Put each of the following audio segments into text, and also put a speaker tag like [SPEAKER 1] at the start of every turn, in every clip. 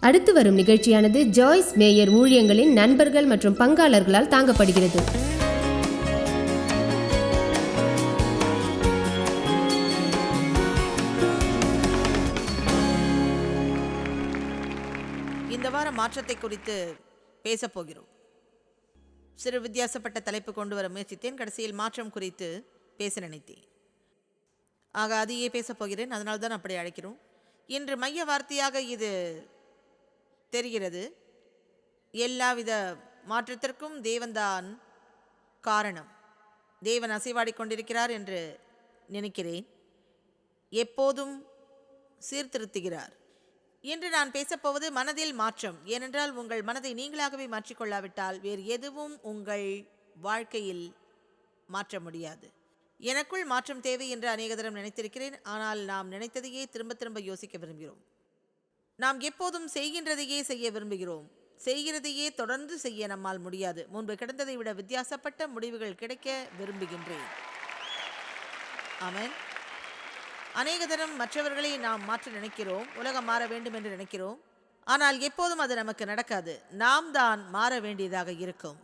[SPEAKER 1] அடுத்து வரும் நிகழ்ச்சியானது ஜாய்ஸ் மேயர் ஊழியங்களின் நண்பர்கள் மற்றும் பங்காளர்களால் தாங்கப்படுகிறது.
[SPEAKER 2] இந்த வார மாற்றத்தை குறித்து பேசப் போகிறோம். சிறு வித்தியாசப்பட்ட தலைப்பு கொண்டு வர முயற்சித்தேன். கடைசியில் மாற்றம் குறித்து பேச நினைத்தேன். ஆக அதையே பேசப் போகிறேன். தான் அப்படி அழைக்கிறோம். இன்று மைய வார்த்தையாக இது தெரிகிறது. எல்லாவித மாற்றத்திற்கும் தேவன்தான் காரணம். தேவன் அசைவாடிக் கொண்டிருக்கிறார் என்று நினைக்கிறேன். எப்போதும் சீர்திருத்துகிறார். இன்று நான் பேசப்போவது மனதில் மாற்றம். ஏனென்றால் உங்கள் மனதை நீங்களாகவே மாற்றிக்கொள்ளாவிட்டால் வேறு எதுவும் உங்கள் வாழ்க்கையில் மாற்ற முடியாது. எனக்குள் மாற்றம் தேவை என்று அநேக தரம் நினைத்திருக்கிறேன். ஆனால் நாம் நினைத்ததையே திரும்ப திரும்ப யோசிக்க விரும்புகிறோம். நாம் எப்போதும் செய்கின்றதையே செய்ய விரும்புகிறோம். செய்கிறதையே தொடர்ந்து செய்ய நம்மால் முடியாது. முன்பு கிடந்ததை விட வித்தியாசப்பட்ட முடிவுகள் கிடைக்க விரும்புகின்றேன். அவன் அநேக தரம் மற்றவர்களை நாம் மாற்ற நினைக்கிறோம். உலகம் மாற வேண்டும் என்று நினைக்கிறோம். ஆனால் எப்போதும் அது நமக்கு நடக்காது. நாம் தான் மாற வேண்டியதாக இருக்கும்.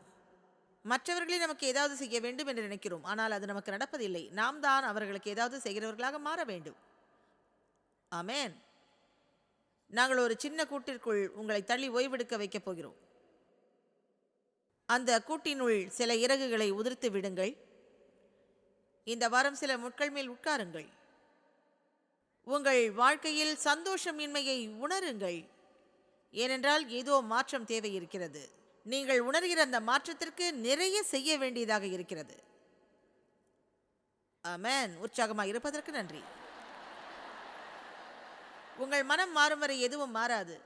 [SPEAKER 2] மற்றவர்களை நமக்கு ஏதாவது செய்ய வேண்டும் என்று நினைக்கிறோம். ஆனால் அது நமக்கு நடப்பதில்லை. நாம் தான் அவர்களுக்கு ஏதாவது செய்கிறவர்களாக மாற வேண்டும். ஆமேன். நாங்கள் ஒரு சின்ன கூட்டிற்குள் உங்களை தள்ளி ஓய்வெடுக்க வைக்கப் போகிறோம். அந்த கூட்டினுள் சில இறகுகளை உதிர்த்து விடுங்கள். இந்த வாரம் சில முட்கள் மேல் உட்காருங்கள். உங்கள் வாழ்க்கையில் சந்தோஷமின்மையை உணருங்கள். ஏனென்றால் ஏதோ மாற்றம் தேவை இருக்கிறது நீங்கள் உணர்கிற அந்த மாற்றத்திற்கு நிறைய செய்ய வேண்டியதாக இருக்கிறது. அமேன் உற்சாகமாக இருப்பதற்கு நன்றி. உங்கள் மனம் மாறும் வரை எதுவும் மாறாது.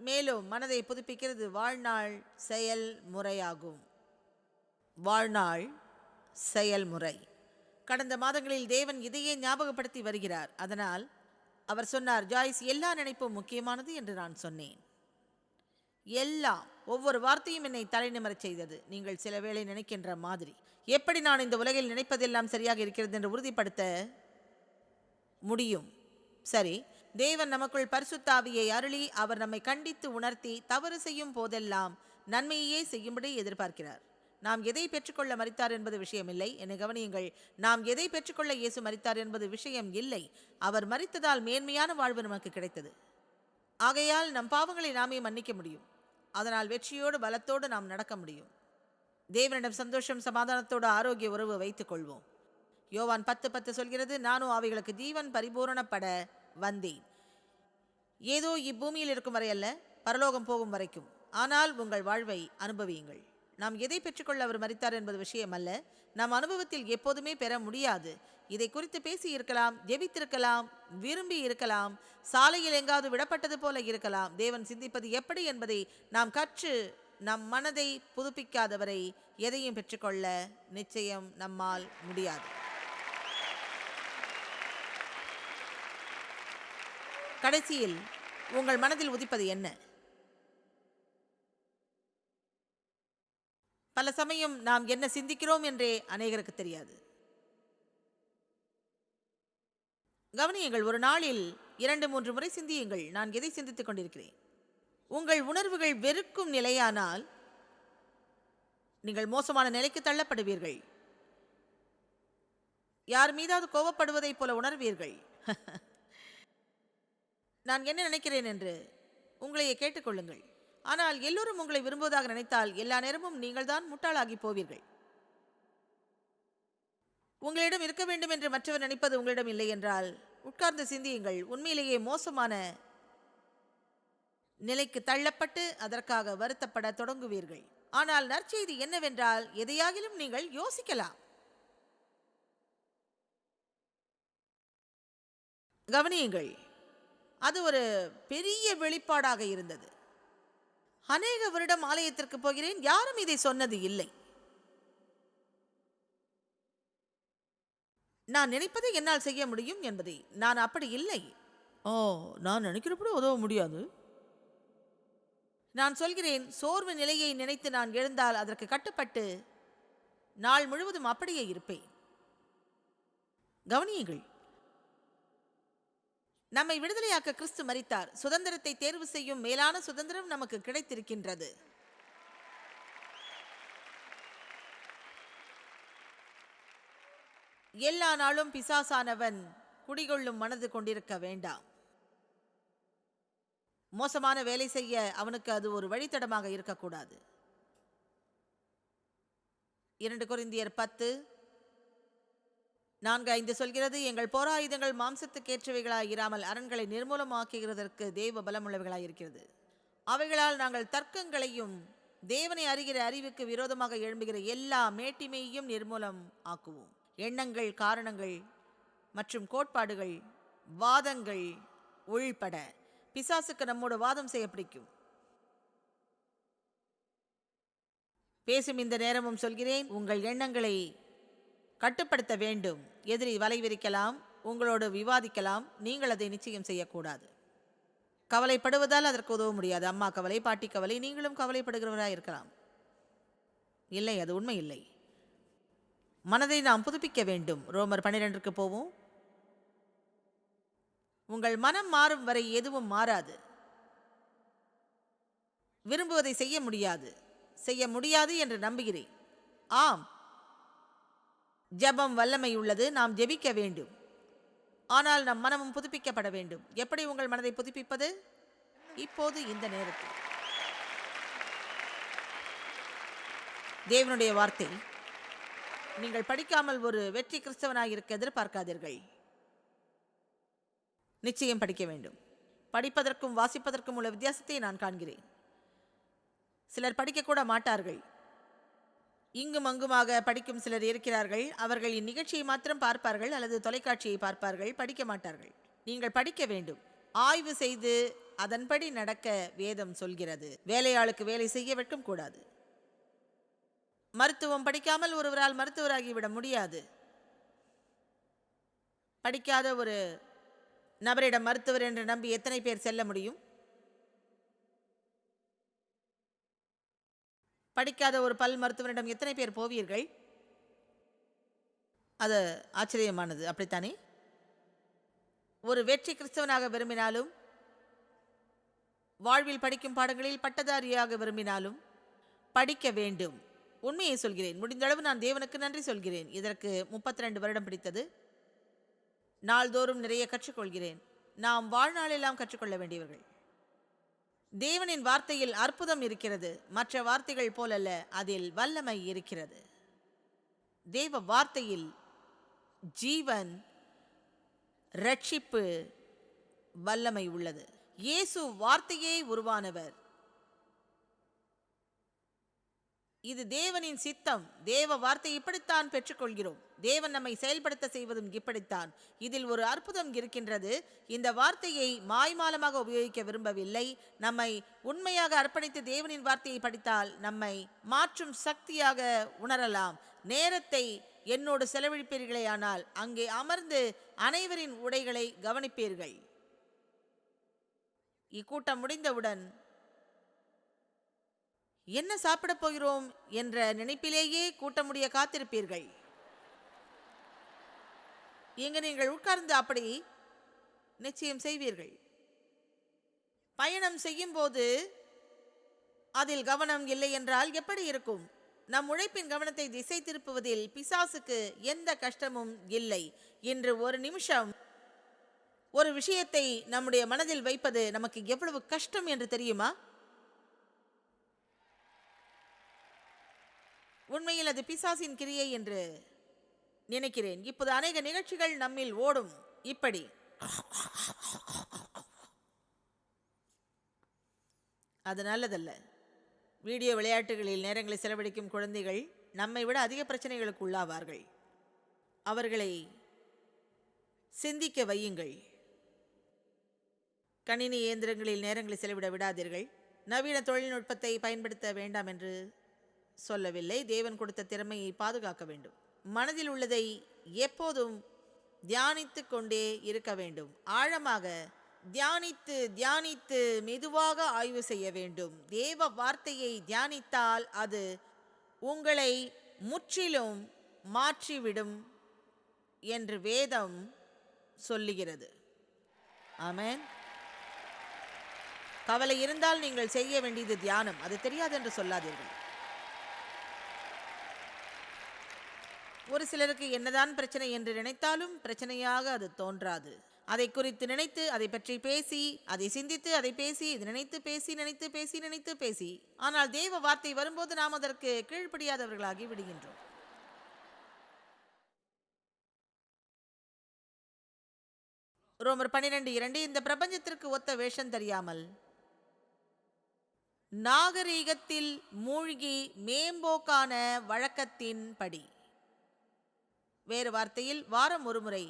[SPEAKER 2] மேலும் மனதை புதுப்பிக்கிறது வாழ்நாள் செயல்முறையாகும் வாழ்நாள் செயல்முறை கடந்த மாதங்களில் தேவன் இதையே ஞாபகப்படுத்தி வருகிறார். அதனால் அவர் சொன்னார் ஜாய்ஸ் எல்லா நினைப்பும் முக்கியமானது என்று நான் சொன்னேன். எல்லாம் ஒவ்வொரு வார்த்தையும் என்னை தலைநிமரச் செய்தது. நீங்கள் சில வேளை நினைக்கின்ற மாதிரி. எப்படி நான் இந்த உலகில் நினைப்பதெல்லாம் சரியாக இருக்கிறது என்று உறுதிப்படுத்த முடியும்? சரி தேவன் நமக்குள் பரிசுத்தாவியை அருளி அவர் நம்மை கண்டித்து உணர்த்தி தவறு செய்யும் போதெல்லாம் நன்மையையே செய்யும்படி எதிர்பார்க்கிறார். நாம் எதை பெற்றுக்கொள்ள மறித்தார் என்பது விஷயமில்லை. என்னை கவனியுங்கள். நாம் எதை பெற்றுக்கொள்ள இயேசு மறித்தார் என்பது விஷயம் இல்லை. அவர் மறித்ததால் மேன்மையான வாழ்வு நமக்கு கிடைத்தது. ஆகையால் நம் பாவங்களை நாமே மன்னிக்க முடியும். அதனால் வெற்றியோடு பலத்தோடு நாம் நடக்க முடியும். தேவனிடம் சந்தோஷம் சமாதானத்தோடு ஆரோக்கிய உறவு வைத்துக் கொள்வோம் யோவான் பத்து பத்து சொல்கிறது நானும் அவைகளுக்கு ஜீவன் பரிபூரணப்பட வந்தேன். ஏதோ இப்பூமியில் இருக்கும் வரை அல்ல பரலோகம் போகும் வரைக்கும். ஆனால் உங்கள் வாழ்வை அனுபவியுங்கள். நாம் எதை பெற்றுக்கொள்ள அவர் மறித்தார் என்பது விஷயம் அல்ல நம் அனுபவத்தில் எப்போதுமே பெற முடியாது. இதை குறித்து பேசி இருக்கலாம் ஜெபித்திருக்கலாம் விரும்பி இருக்கலாம் சாலையில் எங்காவது விடப்பட்டது போல இருக்கலாம். தேவன் சிந்திப்பது எப்படி என்பதை நாம் கற்று நம் மனதை புதுப்பிக்காதவரை எதையும் பெற்றுக்கொள்ள நிச்சயம் நம்மால் முடியாது. கடைசியில் உங்கள் மனதில் உதிப்பது என்ன? பல சமயம் நாம் என்ன சிந்திக்கிறோம் என்றே அநேகருக்கு தெரியாது. கவனியுங்கள் ஒரு நாளில் இரண்டு மூன்று முறை சிந்தியுங்கள். நான் எதை சிந்தித்துக் கொண்டிருக்கிறேன்? உங்கள் உணர்வுகள் வெறுக்கும் நிலையானால் நீங்கள் மோசமான நிலைக்கு தள்ளப்படுவீர்கள். யார் மீதாவது கோபப்படுவதைப் போல உணர்வீர்கள். நான் என்ன நினைக்கிறேன் என்று உங்களையே கேட்டுக்கொள்ளுங்கள். ஆனால் எல்லோரும் உங்களை விரும்புவதாக நினைத்தால் எல்லா நேரமும் நீங்கள்தான் முட்டாளாகி போவீர்கள். உங்களிடம் இருக்க வேண்டும் என்று மற்றவர் நினைப்பது உங்களிடம் இல்லை என்றால் உட்கார்ந்து சிந்தியுங்கள். உண்மையிலேயே மோசமான நிலைக்கு தள்ளப்பட்டு அதற்காக வருத்தப்பட தொடங்குவீர்கள். ஆனால் நற்செய்தி என்னவென்றால் எதையாகிலும் நீங்கள் யோசிக்கலாம். கவனியுங்கள். அது ஒரு பெரிய வெளிப்பாடாக இருந்தது. அநேக வருடம் ஆலயத்திற்கு போகிறேன் யாரும் இதை சொன்னது இல்லை. நான் நினைப்பதை என்னால் செய்ய முடியும் என்பதை நான் அப்படி இல்லை. ஓ நான் நினைக்கிறபடி உதவ முடியாது. நான் சொல்கிறேன் சோர்வு நிலையை நினைத்து நான் எழுந்தால் அதற்கு கட்டுப்பட்டு நாள் முழுவதும் அப்படியே இருப்பேன். கவனியுங்கள் நம்மை விடுதலையாக்க கிறிஸ்து மறித்தார் சுதந்திரத்தை தேர்வு செய்யும் மேலான சுதந்திரம் நமக்கு கிடைத்திருக்கின்றது. எல்லா நாளும் பிசாசானவன் குடிகொள்ளும் மனது கொண்டிருக்க வேண்டாம். மோசமான வேலை செய்ய அவனுக்கு அது ஒரு வழித்தடமாக இருக்கக்கூடாது. இரண்டு குறைந்தியர் பத்து நான்கு ஐந்து சொல்கிறது எங்கள் போராயுதங்கள் மாம்சத்துக்கேற்றவைகளாய் இராமல் அரண்களை நிர்மூலமாக்குகிறதற்கு தெய்வ பலமுள்ளவைகளாய் இருக்கிறது. அவைகளால் நாங்கள் தர்க்கங்களையும் தேவனை அறிகிற அறிவுக்கு விரோதமாக எழும்புகிற எல்லா மேட்டிமையையும் நிர்மூலம் ஆக்குவோம். எண்ணங்கள் காரணங்கள் மற்றும் கோட்பாடுகள் வாதங்கள் உள்பட பிசாசுக்கு நம்மோடு வாதம் செய்ய பிடிக்கும். பேசும் இந்த நேரமும் சொல்கிறேன் உங்கள் எண்ணங்களை கட்டுப்படுத்த வேண்டும். எதிரி வலை விரிக்கலாம் உங்களோடு விவாதிக்கலாம் நீங்கள் அதை நிச்சயம் செய்யக்கூடாது. கவலைப்படுவதால் அதற்கு உதவ முடியாது. அம்மா கவலை பாட்டி கவலை நீங்களும் கவலைப்படுகிறவராக இருக்கலாம். இல்லை அது உண்மை இல்லை. மனதை நாம் புதுப்பிக்க வேண்டும். ரோமர் பன்னிரெண்டுக்கு போவோம். உங்கள் மனம் மாறும் வரை எதுவும் மாறாது. விரும்புவதை செய்ய முடியாது. செய்ய முடியாது என்று நம்புகிறேன். ஆம் ஜெபம் வல்லமை உள்ளது நாம் ஜெபிக்க வேண்டும். ஆனால் நம் மனமும் புதுப்பிக்கப்பட வேண்டும். எப்படி உங்கள் மனதை புதுப்பிப்பது? இப்போது இந்த நேரத்தில். தேவனுடைய வார்த்தை நீங்கள் படிக்காமல் ஒரு வெற்றி கிறிஸ்தவனாக இருக்க எதிர்பார்க்காதீர்கள். நிச்சயம் படிக்க வேண்டும். படிப்பதற்கும் வாசிப்பதற்கும் உள்ள வித்தியாசத்தை நான் காண்கிறேன். சிலர் படிக்கக்கூட மாட்டார்கள். இங்கும் அங்குமாக படிக்கும் சிலர் இருக்கிறார்கள். அவர்கள் இந்நிகழ்ச்சியை மாத்திரம் பார்ப்பார்கள் அல்லது தொலைக்காட்சியை பார்ப்பார்கள். படிக்க மாட்டார்கள். நீங்கள் படிக்க வேண்டும். ஆய்வு செய்து அதன்படி நடக்க வேதம் சொல்கிறது. வேலையாளுக்கு வேலை செய்ய வைக்கும் கூடாது. மருத்துவம் படிக்காமல் ஒருவரால் மருத்துவராகிவிட முடியாது. படிக்காத ஒரு நபரிடம் மருத்துவர் என்று நம்பி எத்தனை பேர் செல்ல முடியும்? படிக்காத ஒரு பல் மருத்துவரிடம் எத்தனை பேர் போவீர்கள்? அது ஆச்சரியமானது. அப்படித்தானே? ஒரு வெற்றி கிறிஸ்தவனாக விரும்பினாலும் வாழ்வில் படிக்கும் பாடங்களில் பட்டதாரியாக விரும்பினாலும் படிக்க வேண்டும். உண்மையை சொல்கிறேன். முடிந்தளவு நான் தேவனுக்கு நன்றி சொல்கிறேன். இதற்கு முப்பத்தி ரெண்டு வருடம் பிடித்தது. நாள்தோறும் நிறைய கற்றுக்கொள்கிறேன். நாம் வாழ்நாளெல்லாம் கற்றுக்கொள்ள வேண்டியவர்கள். தேவனின் வார்த்தையில் அற்புதம் இருக்கிறது. மற்ற வார்த்தைகள் போலல்ல அதில் வல்லமை இருக்கிறது. தேவ வார்த்தையில் ஜீவன் ரட்சிப்பு வல்லமை உள்ளது. இயேசு வார்த்தையே உருவானவர். இது தேவனின் சித்தம். தேவ வார்த்தை இப்படித்தான் பெற்றுக்கொள்கிறோம். தேவன் நம்மை செயல்படுத்த செய்வதும் இப்படித்தான். இதில் ஒரு அற்புதம் இருக்கின்றது. இந்த வார்த்தையை மாய்மாலமாக உபயோகிக்க விரும்பவில்லை. நம்மை உண்மையாக அர்ப்பணித்து தேவனின் வார்த்தையை படித்தால் நம்மை மாற்றும் சக்தியாக உணரலாம். நேரத்தை என்னோடு செலவழிப்பீர்களேயானால் அங்கே அமர்ந்து அனைவரின் உடைகளை கவனிப்பீர்கள். இக்கூட்டம் முடிந்தவுடன் என்ன சாப்பிடப் போகிறோம் என்ற நினைப்பிலேயே கூட்ட முடிய காத்திருப்பீர்கள். இங்கு நீங்கள் உட்கார்ந்து அப்படி நிச்சயம் செய்வீர்கள். பயணம் செய்யும்போது அதில் கவனம் இல்லை என்றால் எப்படி இருக்கும்? நம் உழைப்பின் கவனத்தை திசை திருப்புவதில் பிசாசுக்கு எந்த கஷ்டமும் இல்லை. என்று ஒரு நிமிஷம் ஒரு விஷயத்தை நம்முடைய மனதில் வைப்பது நமக்கு எவ்வளவு கஷ்டம் என்று தெரியுமா? உண்மையில் அது பிசாசின் கிரியை என்று நினைக்கிறேன். இப்போது அநேக நிகழ்ச்சிகள் நம்மில் ஓடும். இப்படி. அது நல்லதல்ல. வீடியோ விளையாட்டுகளில் நேரங்களை செலவழிக்கும் குழந்தைகள் நம்மை விட அதிக பிரச்சனைகளுக்கு உள்ளாவார்கள். அவர்களை சிந்திக்க வையுங்கள். கணினி இயந்திரங்களில் நேரங்களை செலவிட விடாதீர்கள். நவீன தொழில்நுட்பத்தை பயன்படுத்த வேண்டாம் என்று சொல்லவில்லை. தேவன் கொடுத்த திறமையை பாதுகாக்க வேண்டும். மனதில் உள்ளதை எப்போதும் தியானித்து கொண்டே இருக்க வேண்டும். ஆழமாக தியானித்து தியானித்து மெதுவாக ஆய்வு செய்ய வேண்டும். தேவ வார்த்தையை தியானித்தால் அது உங்களை முற்றிலும் மாற்றிவிடும் என்று வேதம் சொல்லுகிறது. ஆமேன். கவலை இருந்தால் நீங்கள் செய்ய வேண்டியது தியானம். அது தெரியாது என்று சொல்லாதீர்கள். ஒரு சிலருக்கு என்னதான் பிரச்சனை என்று நினைத்தாலும் பிரச்சனையாக அது தோன்றாது. அதை குறித்து நினைத்து அதை பற்றி பேசி அதை சிந்தித்து அதை பேசி இது நினைத்து பேசி நினைத்து பேசி நினைத்து பேசி. ஆனால் தெய்வ வார்த்தை வரும்போது நாம் அதற்கு கீழ்ப்படியாதவர்களாகி விடுகின்றோம். ரோமர் பன்னிரெண்டு இரண்டு இந்த பிரபஞ்சத்திற்கு ஒத்த வேஷம் தெரியாமல் நாகரீகத்தில் மூழ்கி மேம்போக்கான வழக்கத்தின் படி வேறு வார்த்தையில் வாரம் ஒருமுறை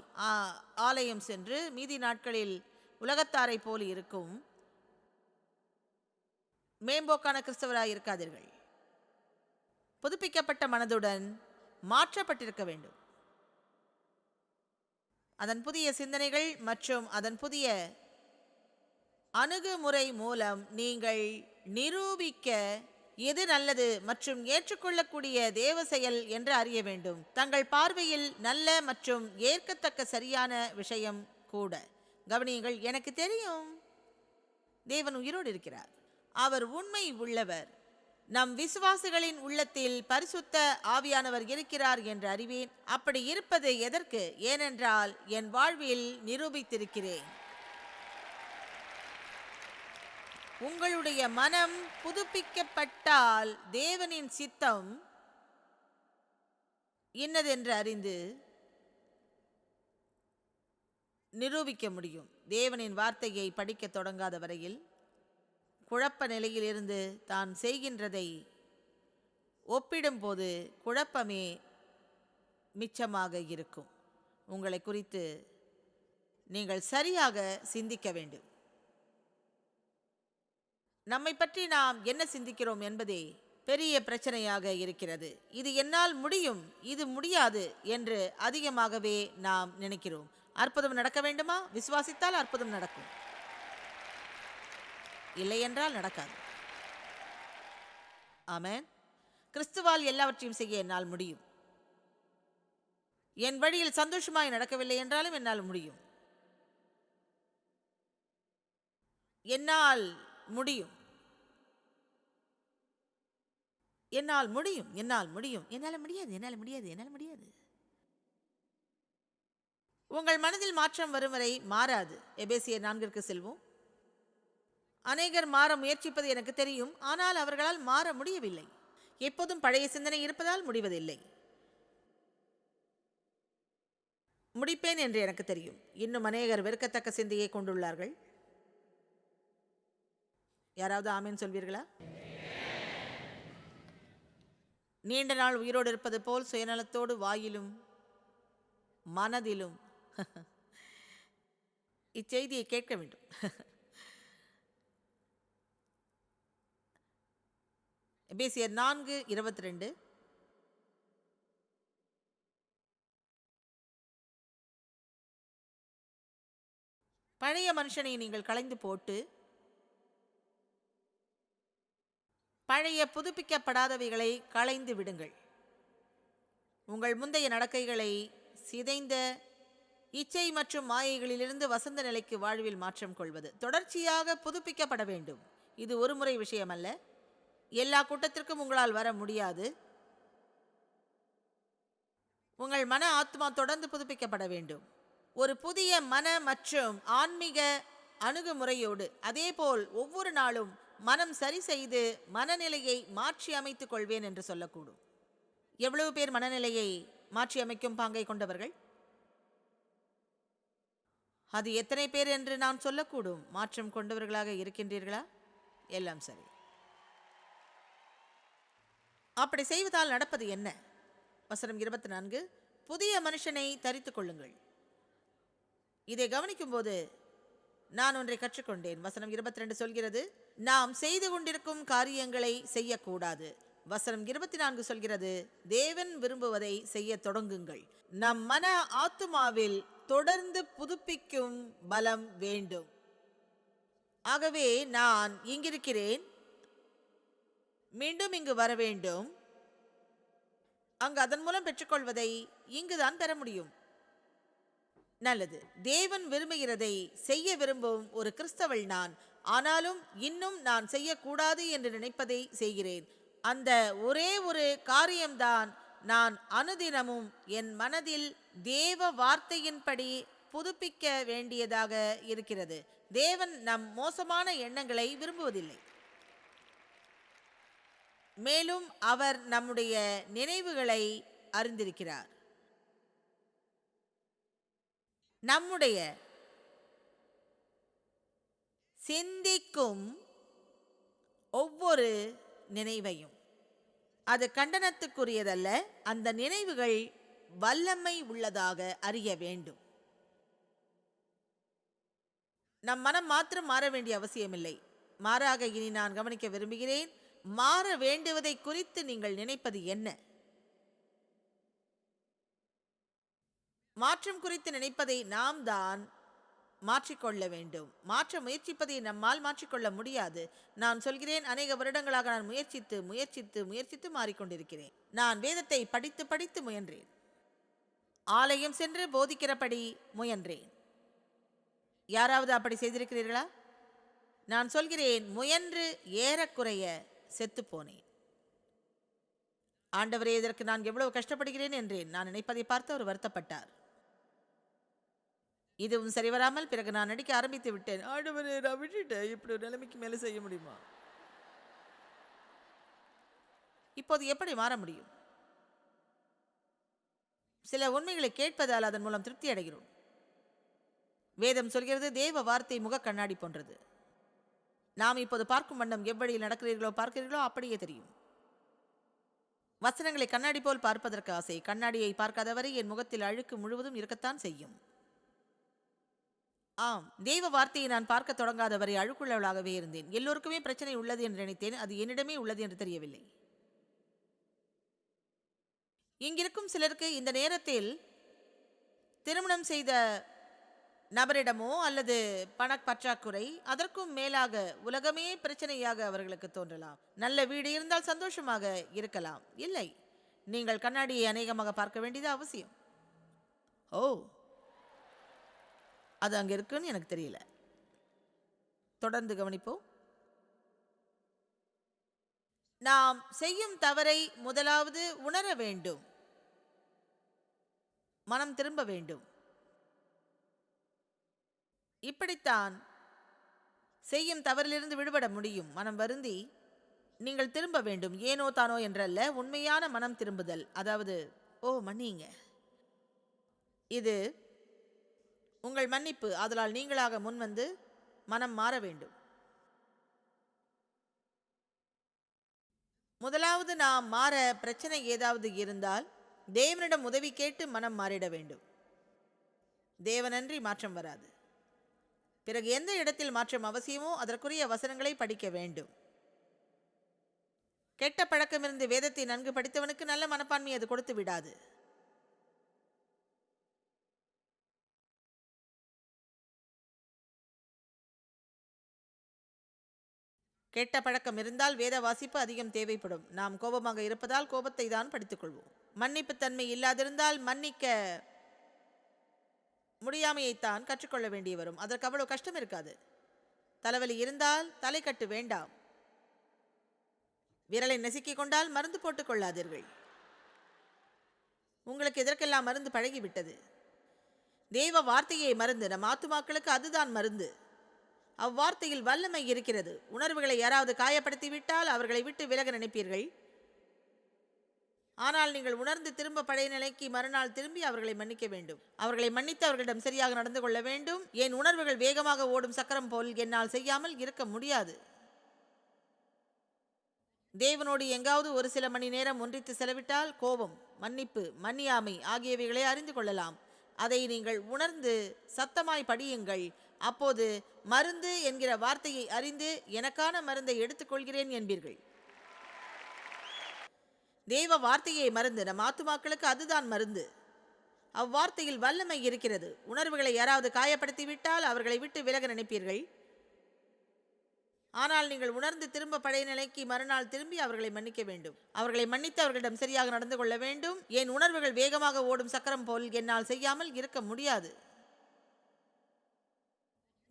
[SPEAKER 2] ஆலயம் சென்று மீதி நாட்களில் உலகத்தாரை போல் இருக்கும். மேம்போக்கான கிறிஸ்தவராக இருக்காதீர்கள். புதுப்பிக்கப்பட்ட மனதுடன் மாற்றப்பட்டிருக்க வேண்டும். அதன் புதிய சிந்தனைகள் மற்றும் அதன் புதிய அணுகுமுறை மூலம் நீங்கள் நிரூபிக்க எது நல்லது மற்றும் ஏற்றுக்கொள்ளக்கூடிய தேவ செயல் என்று அறிய வேண்டும். தங்கள் பார்வையில் நல்ல மற்றும் ஏற்கத்தக்க சரியான விஷயம் கூட. கவனியுங்கள் எனக்கு தெரியும். தேவன் உயிரோடு இருக்கிறார். அவர் உண்மை உள்ளவர். நம் விசுவாசிகளின் உள்ளத்தில் பரிசுத்த ஆவியானவர் இருக்கிறார் என்று அறிவேன். அப்படி இருப்பது எதற்கு? ஏனென்றால் என் வாழ்வில் நிரூபித்திருக்கிறேன். உங்களுடைய மனம் புதுப்பிக்கப்பட்டால் தேவனின் சித்தம் இன்னதென்று அறிந்து நிரூபிக்க முடியும். தேவனின் வார்த்தையை படிக்கத் தொடங்காத வரையில் குழப்ப நிலையிலிருந்து தான் செய்கின்றதை ஒப்பிடும்போது குழப்பமே மிச்சமாக இருக்கும். உங்களை குறித்து நீங்கள் சரியாக சிந்திக்க வேண்டும். நம்மை பற்றி நாம் என்ன சிந்திக்கிறோம் என்பதே பெரிய பிரச்சனையாக இருக்கிறது. இது என்னால் முடியும் இது முடியாது என்று அதிகமாகவே நாம் நினைக்கிறோம். அற்புதம் நடக்க வேண்டுமா? விசுவாசித்தால் அற்புதம் நடக்கும். இல்லை என்றால் நடக்காது. ஆமென். கிறிஸ்துவால் எல்லாவற்றையும் செய்ய என்னால் முடியும். என் வழியில் சந்தோஷமாய் நடக்கவில்லை என்றாலும் என்னால் முடியும். என்னால் முடியும். என்னால் முடியும் என்னால் முடியும். என்னால் முடியாது என்னால் முடியாது என்னால் முடியாது. உங்கள் மனதில் மாற்றம் வரும் வரை மாறாது. எபேசியர் நான்கிற்கு செல்வோம். அநேகர் மாற முயற்சிப்பது எனக்கு தெரியும். ஆனால் அவர்களால் மாற முடியவில்லை. எப்போதும் பழைய சிந்தனை இருப்பதால் முடிவதில்லை. முடிப்பேன் என்று எனக்கு தெரியும். இன்னும் அநேகர் வெறுக்கத்தக்க சிந்தையை கொண்டுள்ளார்கள். யாராவது ஆமீன் சொல்வீர்களா? நீண்ட நாள் உயிரோடு இருப்பது போல் சுயநலத்தோடு வாயிலும் மனதிலும் இச்செய்தியை கேட்க வேண்டும். எபேசியர் நான்கு இருபத்தி ரெண்டு பழைய மனுஷனை நீங்கள் களைந்து போட்டு பழைய புதுப்பிக்கப்படாதவைகளை களைந்து விடுங்கள். உங்கள் முந்தைய நடக்கைகளை சிதைந்த இச்சை மற்றும் மாயைகளிலிருந்து வசந்த நிலைக்கு வாழ்வில் மாற்றம் கொள்வது. தொடர்ச்சியாக புதுப்பிக்கப்பட வேண்டும். இது ஒரு முறை விஷயமல்ல. எல்லா கூட்டத்திற்கும் உங்களால் வர முடியாது. உங்கள் மன ஆத்மா தொடர்ந்து புதுப்பிக்கப்பட வேண்டும். ஒரு புதிய மன மற்றும் ஆன்மீக அணுகுமுறையோடு அதேபோல் ஒவ்வொரு நாளும் மனம் சரி செய்து மனநிலையை மாற்றி அமைத்துக் கொள்வேன் என்று சொல்லக்கூடும். எவ்வளவு பேர் மனநிலையை மாற்றி அமைக்கும் பாங்கை கொண்டவர்கள்? அது எத்தனை பேர் என்று நான் சொல்லக்கூடும். மாற்றம் கொண்டவர்களாக இருக்கின்றீர்களா? எல்லாம் சரி. அப்படி செய்வதால் நடப்பது என்ன? வசனம் இருபத்தி நான்கு புதிய மனுஷனை தரித்துக் கொள்ளுங்கள். இதை கவனிக்கும்போது நான் ஒன்றை கற்றுக்கொண்டேன். வசனம் இருபத்தி ரெண்டு சொல்கிறது நாம் செய்து கொண்டிருக்கும் காரியங்களை செய்யக்கூடாது. வசனம் இருபத்தி நான்கு சொல்கிறது தேவன் விரும்புவதை செய்ய தொடங்குங்கள். நம் மன ஆத்துமாவில் தொடர்ந்து புதுப்பிக்கும் பலம் வேண்டும். ஆகவே நான் இங்கிருக்கிறேன். மீண்டும் இங்கு வர வேண்டும். அங்கு அதன் மூலம் பெற்றுக்கொள்வதை இங்குதான் பெற முடியும். நல்லது. தேவன் விரும்புகிறதை செய்ய விரும்பும் ஒரு கிறிஸ்தவள் நான் ஆனாலும் இன்னும் நான் செய்யக்கூடாது என்று நினைப்பதை செய்கிறேன். அந்த ஒரே ஒரு காரியம்தான் நான் அனுதினமும் என் மனதில் தேவ வார்த்தையின்படி புதுப்பிக்க வேண்டியதாக இருக்கிறது. தேவன் நம் மோசமான எண்ணங்களை விரும்புவதில்லை. மேலும் அவர் நம்முடைய நினைவுகளை அறிந்திருக்கிறார். நம்முடைய சிந்திக்கும் ஒவ்வொரு நினைவையும். அது கண்டனத்துக்குரியதல்ல அந்த நினைவுகள் வல்லமை உள்ளதாக அறிய வேண்டும். நம் மனம் மாத்திரம் மாற வேண்டிய அவசியமில்லை. மாறாக இனி நான் கவனிக்க விரும்புகிறேன் மாற வேண்டுவதை குறித்து நீங்கள் நினைப்பது என்ன? மாற்றம் குறித்து நினைப்பதை நாம் தான் மாற்றிக்கொள்ள வேண்டும். மாற்ற முயற்சிப்பதை நம்மால் மாற்றிக்கொள்ள முடியாது. நான் சொல்கிறேன் அநேக வருடங்களாக நான் முயற்சித்து முயற்சித்து முயற்சித்து மாறிக்கொண்டிருக்கிறேன். நான் வேதத்தை படித்து படித்து முயன்றேன். ஆலயம் சென்று போதிக்கிறபடி முயன்றேன். யாராவது அப்படி செய்திருக்கிறீர்களா? நான் சொல்கிறேன் முயன்று ஏறக்குறைய செத்துப்போனேன். ஆண்டவரே இதற்கு நான் எவ்வளவு கஷ்டப்படுகிறேன் என்றேன். நான் நினைப்பதை பார்த்து அவர் வருத்தப்பட்டார். இதுவும் சரிவராமல் பிறகு நான் நடிக்க ஆரம்பித்து விட்டேன். ஆண்டவரே நான் விட்டுட்டேன். இப்படி ஒரு நிலைமைக்கு மேலே செய்ய முடியுமா? இப்போது எப்படி மாற முடியும்? சில உண்மைகளை கேட்பதால் அதன் மூலம் திருப்தி அடைகிறோம். வேதம் சொல்கிறது தேவ வார்த்தை முக கண்ணாடி போன்றது. நாம் இப்போது பார்க்கும் வண்ணம் எவ்வழியில் நடக்கிறீர்களோ பார்க்கிறீர்களோ அப்படியே தெரியும். வசனங்களை கண்ணாடி போல் பார்ப்பதற்கு ஆசை. கண்ணாடியை பார்க்காதவரை என் முகத்தில் அழுக்கு முழுவதும் இருக்கத்தான் செய்யும். ஆம் தெய்வ வார்த்தையை நான் பார்க்க தொடங்காத வரை அழுக்குள்ளவளாகவே இருந்தேன். எல்லோருக்குமே பிரச்சனை உள்ளது என்று நினைத்தேன். அது என்னிடமே உள்ளது என்று தெரியவில்லை. இங்கிருக்கும் சிலருக்கு இந்த நேரத்தில் திருமணம் செய்த நபரிடமோ அல்லது பணப்பற்றாக்குறை அதற்கும் மேலாக உலகமே பிரச்சனையாக அவர்களுக்கு தோன்றலாம். நல்ல வீடு இருந்தால் சந்தோஷமாக இருக்கலாம். இல்லை நீங்கள் கண்ணாடியை அநேகமாக பார்க்க வேண்டியது அவசியம். ஓ அது அங்கே இருக்குன்னு எனக்கு தெரியல. தொடர்ந்து கவனிப்போம். நாம் செய்யும் தவறை முதலாவது உணர வேண்டும். மனம் திரும்ப வேண்டும். இப்படித்தான் செய்யும் தவறிலிருந்து விடுபட முடியும். மனம் வருந்தி நீங்கள் திரும்ப வேண்டும். ஏனோ தானோ என்றல்ல உண்மையான மனம் திரும்புதல். அதாவது ஓ மன்னிங்க. இது உங்கள் மன்னிப்பு ஆதலால் நீங்களாக முன்வந்து மனம் மாற வேண்டும். முதலாவது நாம் மாற பிரச்சனை ஏதாவது இருந்தால் தேவனிடம் உதவி கேட்டு மனம் மாறிட வேண்டும். தேவனன்றி மாற்றம் வராது. பிறகு எந்த இடத்தில் மாற்றம் அவசியமோ அதற்குரிய வசனங்களை படிக்க வேண்டும். கெட்ட பழக்கமிருந்து வேதத்தை நன்கு படித்தவனுக்கு நல்ல மனப்பான்மை அது கொடுத்து விடாது. கெட்ட பழக்கம் இருந்தால் வேத வாசிப்பு அதிகம் தேவைப்படும். நாம் கோபமாக இருப்பதால் கோபத்தை தான் படித்துக்கொள்வோம். மன்னிப்பு தன்மை இல்லாதிருந்தால் மன்னிக்க முடியாமையைத்தான் கற்றுக்கொள்ள வேண்டிய வரும். அதற்கு அவ்வளவு கஷ்டம் இருக்காது. தலைவலி இருந்தால் தலைக்கட்டு வேண்டாம். விரலை நசுக்கிக் கொண்டால் மருந்து போட்டுக் கொள்ளாதீர்கள். உங்களுக்கு இதற்கெல்லாம் மருந்து பழகிவிட்டது? தெய்வ வார்த்தையை மருந்து. நம் ஆத்துமாக்களுக்கு அதுதான் மருந்து. அவ்வார்த்தையில் வல்லமை இருக்கிறது. உணர்வுகளை யாராவது காயப்படுத்தி விட்டால் அவர்களை விட்டு விலக நினைப்பீர்கள். ஆனால் நீங்கள் உணர்ந்து திரும்ப பழைய நிலைக்கு மறுநாள் திரும்பி அவர்களை மன்னிக்க வேண்டும். அவர்களை மன்னித்து அவர்களிடம் சரியாக நடந்து கொள்ள வேண்டும். என் உணர்வுகள் வேகமாக ஓடும் சக்கரம் போல் என்னால் செய்யாமல் இருக்க முடியாது. தேவனோடு எங்காவது ஒரு சில மணி நேரம் ஒன்றித்து செலவிட்டால் கோபம் மன்னிப்பு மன்னியாமை ஆகியவைகளை அறிந்து கொள்ளலாம். அதை நீங்கள் உணர்ந்து சத்தமாய் படியுங்கள். அப்போது மருந்து என்கிற வார்த்தையை அறிந்து எனக்கான மருந்தை எடுத்துக்கொள்கிறேன் என்பீர்கள். தேவ வார்த்தையை மருந்து நம் ஆத்துமாக்களுக்கு அதுதான் மருந்து. அவ்வார்த்தையில் வல்லமை இருக்கிறது. உணர்வுகளை யாராவது காயப்படுத்தி விட்டால் அவர்களை விட்டு விலக நினைப்பீர்கள். ஆனால் நீங்கள் உணர்ந்து திரும்ப பழைய நிலைக்கு மறுநாள் திரும்பி அவர்களை மன்னிக்க வேண்டும். அவர்களை மன்னித்து அவர்களிடம் சரியாக நடந்து கொள்ள வேண்டும். என் உணர்வுகள் வேகமாக ஓடும் சக்கரம் போல் என்னால் செய்யாமல் இருக்க முடியாது.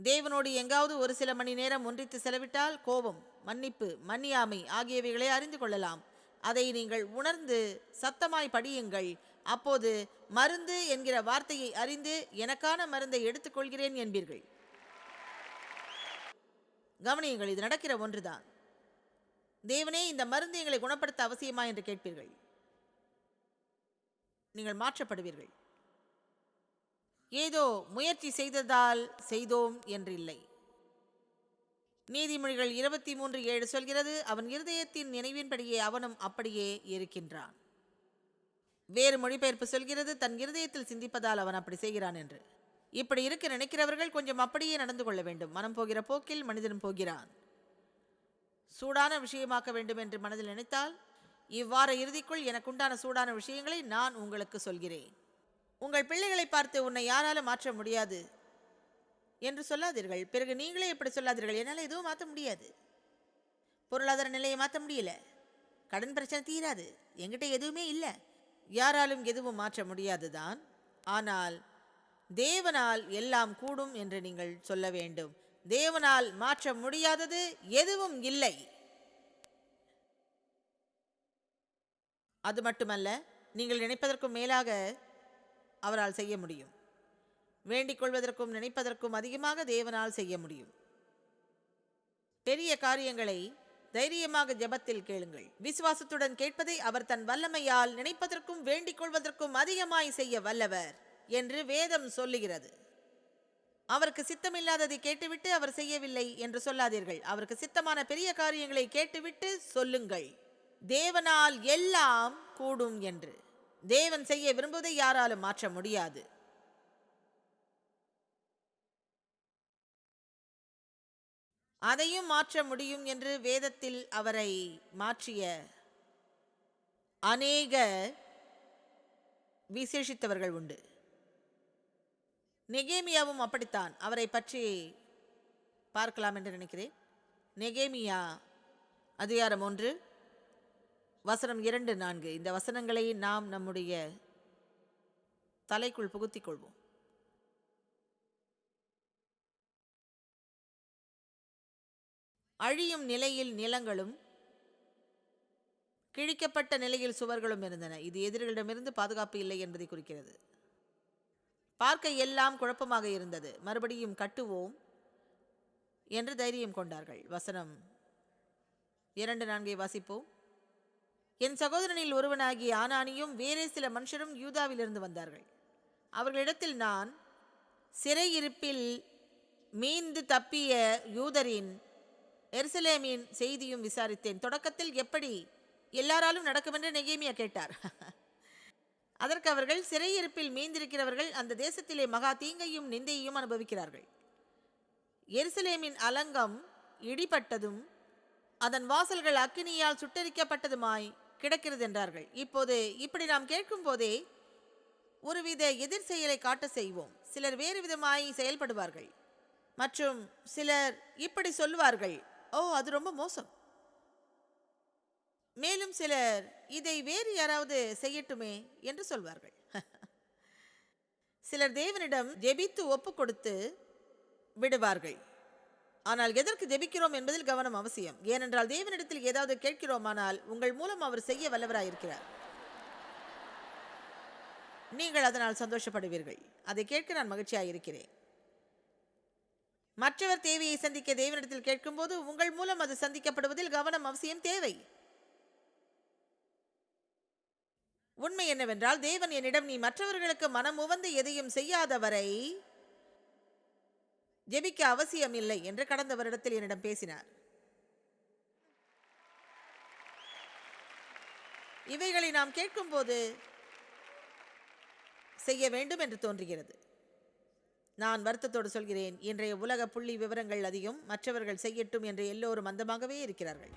[SPEAKER 2] தேவனோடு எங்காவது ஒரு சில மணி நேரம் ஒன்றித்து செலவிட்டால் கோபம் மன்னிப்பு மன்னியாமை ஆகியவைகளை அறிந்து கொள்ளலாம். அதை நீங்கள் உணர்ந்து சத்தமாய் படியுங்கள். அப்போது மருந்து என்கிற வார்த்தையை அறிந்து எனக்கான மருந்தை எடுத்துக்கொள்கிறேன் என்பீர்கள். கவனியுங்கள் இது நடக்கிற ஒன்றுதான். தேவனே இந்த மருந்து எங்களை குணப்படுத்த அவசியமா என்று கேட்பீர்கள். நீங்கள் மாற்றப்படுவீர்கள். ஏதோ முயற்சி செய்ததால் செய்தோம் என்றில்லை. நீதிமொழிகள் இருபத்தி மூன்று ஏழு சொல்கிறது அவன் இருதயத்தின் நினைவின்படியே அவனும் அப்படியே இருக்கின்றான். வேறு மொழிபெயர்ப்பு சொல்கிறது தன் இருதயத்தில் சிந்திப்பதால் அவன் அப்படி செய்கிறான் என்று. இப்படி இருக்க நினைக்கிறவர்கள் கொஞ்சம் அப்படியே நடந்து கொள்ள வேண்டும். மனம் போகிற போக்கில் மனிதன் போகிறான். சூடான விஷயமாக்க வேண்டும் என்று மனதில் நினைத்தால் இவ்வார இறுதிக்குள் எனக்குண்டான சூடான விஷயங்களை நான் உங்களுக்கு சொல்கிறேன். உங்கள் பிள்ளைகளை பார்த்து உன்னை யாராலும் மாற்ற முடியாது என்று சொல்லாதீர்கள். பிறகு நீங்களே இப்படி சொல்லாதீர்கள். என்னால் எதுவும் மாற்ற முடியாது. பொருளாதார நிலையை மாற்ற முடியல. கடன் பிரச்சனை தீராது. என்கிட்ட எதுவுமே இல்லை. யாராலும் எதுவும் மாற்ற முடியாது தான் ஆனால் தேவனால் எல்லாம் கூடும் என்று நீங்கள் சொல்ல வேண்டும். தேவனால் மாற்ற முடியாதது எதுவும் இல்லை. அது மட்டுமல்ல நீங்கள் நினைப்பதற்கும் மேலாக அவரால் செய்ய முடியும். வேண்டிக் கொள்வதற்கும் நினைப்பதற்கும் அதிகமாக தேவனால் செய்ய முடியும். பெரிய காரியங்களை தைரியமாக ஜெபத்தில் கேளுங்கள். விசுவாசத்துடன் கேட்பதை அவர் தன் வல்லமையால் நினைப்பதற்கும் வேண்டிக் கொள்வதற்கும் அதிகமாய் செய்ய வல்லவர் என்று வேதம் சொல்லுகிறது. அவருக்கு சித்தமில்லாததை கேட்டுவிட்டு அவர் செய்யவில்லை என்று சொல்லாதீர்கள். அவருக்கு சித்தமான பெரிய காரியங்களை கேட்டுவிட்டு சொல்லுங்கள். தேவனால் எல்லாம் கூடும் என்று. தேவன் செய்ய விரும்புவதை யாராலும் மாற்ற முடியாது. அதையும் மாற்ற முடியும் என்று வேதத்தில் அவரை மாற்றிய அநேக விசேஷித்தவர்கள் உண்டு. நெகேமியாவும் அப்படித்தான். அவரை பற்றி பார்க்கலாம் என்று நினைக்கிறேன். நெகேமியா அதிகாரம் ஒன்று வசனம் இரண்டு நான்கு. இந்த வசனங்களை நாம் நம்முடைய தலைக்குள் புகுத்திக் கொள்வோம் அழியும் நிலையில் நிலங்களும் கிழிக்கப்பட்ட நிலையில் சுவர்களும் இருந்தன. இது எதிரிகளிடமிருந்து பாதுகாப்பு இல்லை என்பதை குறிக்கிறது. பார்க்க எல்லாம் குழப்பமாக இருந்தது. மறுபடியும் கட்டுவோம் என்று தைரியம் கொண்டார்கள். வசனம் இரண்டு நான்கை வாசிப்போம். என் சகோதரனில் ஒருவனாகிய ஆனானியும் வேறே சில மனுஷரும் யூதாவிலிருந்து வந்தார்கள். அவர்களிடத்தில் நான் சிறையிருப்பில் மீந்து தப்பிய யூதரின் எருசலேமின் செய்தியும் விசாரித்தேன். தொடக்கத்தில் எப்படி எல்லாராலும் நடக்குமென்று நெகேமியா கேட்டார். அதற்கு அவர்கள் சிறையிருப்பில் மீந்திருக்கிறவர்கள் அந்த தேசத்திலே மகா தீங்கையும் நிந்தையையும் அனுபவிக்கிறார்கள். எருசலேமின் அலங்கம் இடிபட்டதும் அதன் வாசல்கள் அக்கினியால் சுட்டரிக்கப்பட்டதுமாய் கிடக்கிறது என்றார்கள் இப்போது இப்படி நாம் கேட்கும் போதே ஒருவித எதிர் செயலை காட்ட செய்வோம். சிலர் வேறு விதமாய் செயல்படுவார்கள். மற்றும் சிலர் இப்படி சொல்வார்கள் ஓ அது ரொம்ப மோசம். மேலும் சிலர் இதை வேறு யாராவது செய்யட்டுமே என்று சொல்வார்கள். சிலர் தேவனிடம் ஜெபித்து ஒப்பு கொடுத்து விடுவார்கள். ஆனால் எதற்கு ஜெபிக்கிறோம் என்பதில் கவனம் அவசியம். ஏனென்றால் தேவனிடத்தில் ஏதாவது கேட்கிறோமானால் உங்கள் மூலம் அவர் செய்ய வல்லவராயிருக்கிறார். நீங்கள் அதனால் சந்தோஷப்படுவீர்கள். அதை கேட்க நான் மகிழ்ச்சியாக இருக்கிறேன் மற்றவர் தேவையை சந்திக்க தேவனிடத்தில் கேட்கும்போது உங்கள் மூலம் அது சந்திக்கப்படுவதில் கவனம் அவசியம் தேவை. உண்மை என்னவென்றால் தேவன் என்னிடம் நீ மற்றவர்களுக்கு மனம் உவந்து எதையும் செய்யாதவரை ஜெபிக்க அவசியம் இல்லை என்று கடந்த வருடத்தில் என்னிடம் பேசினார். இவைகளை நாம் கேட்கும்போது செய்ய வேண்டும் என்று தோன்றுகிறது. நான் வருத்தத்தோடு சொல்கிறேன் இன்றைய உலக புள்ளி விவரங்கள் அதிகம் மற்றவர்கள் செய்யட்டும் என்று எல்லோரும் மந்தமாகவே இருக்கிறார்கள்.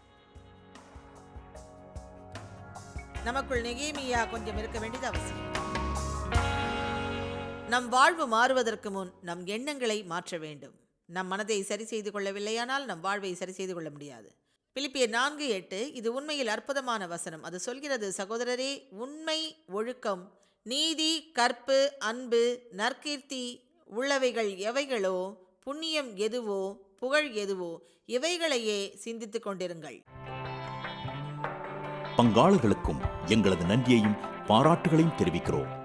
[SPEAKER 2] நமக்குள் நெகேமியா கொஞ்சம் இருக்க வேண்டியது அவசியம். நம் வாழ்வு மாறுவதற்கு முன் நம் எண்ணங்களை மாற்ற வேண்டும். நம் மனதை சரி செய்து கொள்ளவில்லையானால் நம் வாழ்வை சரி செய்து கொள்ள முடியாது. பிலிப்பியர் நான்கு எட்டு இது உண்மையில் அற்புதமான வசனம். அது சொல்கிறது சகோதரரே உண்மை ஒழுக்கம் நீதி கற்பு அன்பு நற்கீர்த்தி உள்ளவைகள் எவைகளோ புண்ணியம் எதுவோ புகழ் எதுவோ இவைகளையே சிந்தித்துக் கொண்டிருங்கள்.
[SPEAKER 3] பங்காளர்களுக்கும் எங்களது நன்றியையும் பாராட்டுகளையும் தெரிவிக்கிறோம்.